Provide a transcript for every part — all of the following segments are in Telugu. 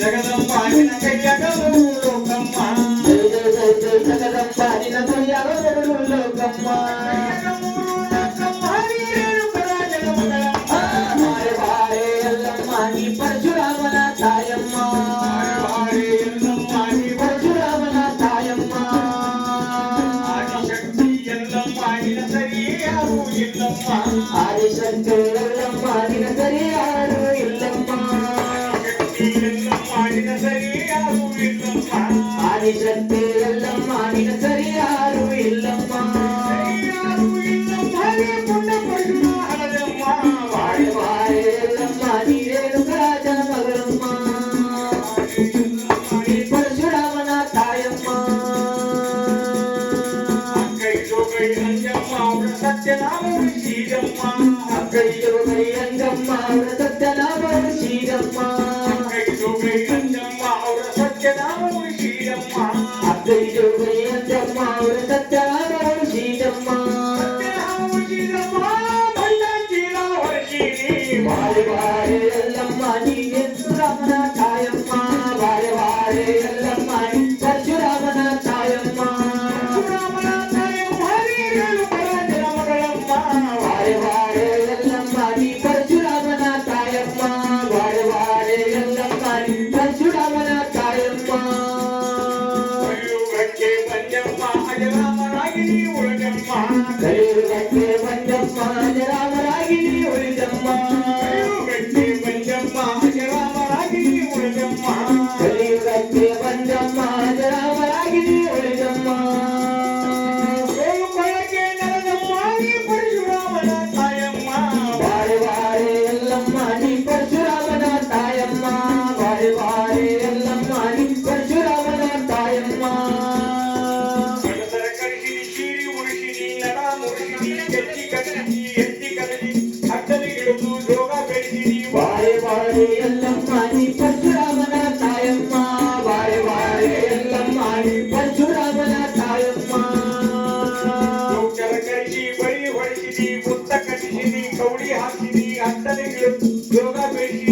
జగదంబ లోకమ్మ జగదంబ నినకయ్యగలు లోకమ్మ. ఆ వారే వారే ఎల్లమ్మ నీ పరశురామన తాయమ్మ పరశురామన తాయమ్మ ఆదిశక్తి ఎల్లమ్మ నినకరి ఆరు மாநிலத்தில் எல்லாம் மாநில சரியாரும் இல்லம்மா சத்யநாம சீரம்மா Bye bye. மஞ்சம்மா அஜராமராகினி ஒளிஞ்சம்மா கயிறு கட்டி மஞ்சம்மா அஜராமராகினி ஒளிஞ்சம்மா கயிறு கட்டி மஞ்சம்மா அஜராமராகினி ஒளிஞ்சம்மா கயிறு கட்டி ಬೆಳೆಸಿದಿ ಎತ್ತಿ ಕಟ್ಟಿದಿ ಎತ್ತಿ ಕರಡಿ ಅಡ್ಡಲಿ ಹಿಡಿದು ಯೋಗ ಬೆಳೆಸಿದಿ ಬಾಳೆ ಬಾಳೆ ಎಲ್ಲಮ್ಮ ನೀ ಪರಶುರಾಮನ ತಾಯಮ್ಮ ಬಾಳೆ ಬಾಳೆ ಎಲ್ಲಮ್ಮ ನೀ ಪರಶುರಾಮನ ತಾಯಮ್ಮ ನೌಕರ ಕರೆಸಿ ಬಳಿ ಹೊಡೆಸಿದಿ ಮುತ್ತ ಕಟ್ಟಿಸಿದಿ ಕೌಡಿ ಹಾಕಿದಿ ಅಡ್ಡಲಿ ಹಿಡಿದು ಯೋಗ ಬೆಳೆಸಿದಿ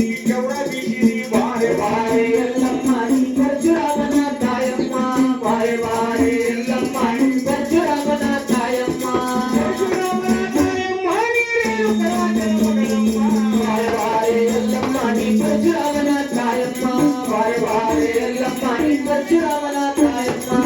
सच्चिदानंद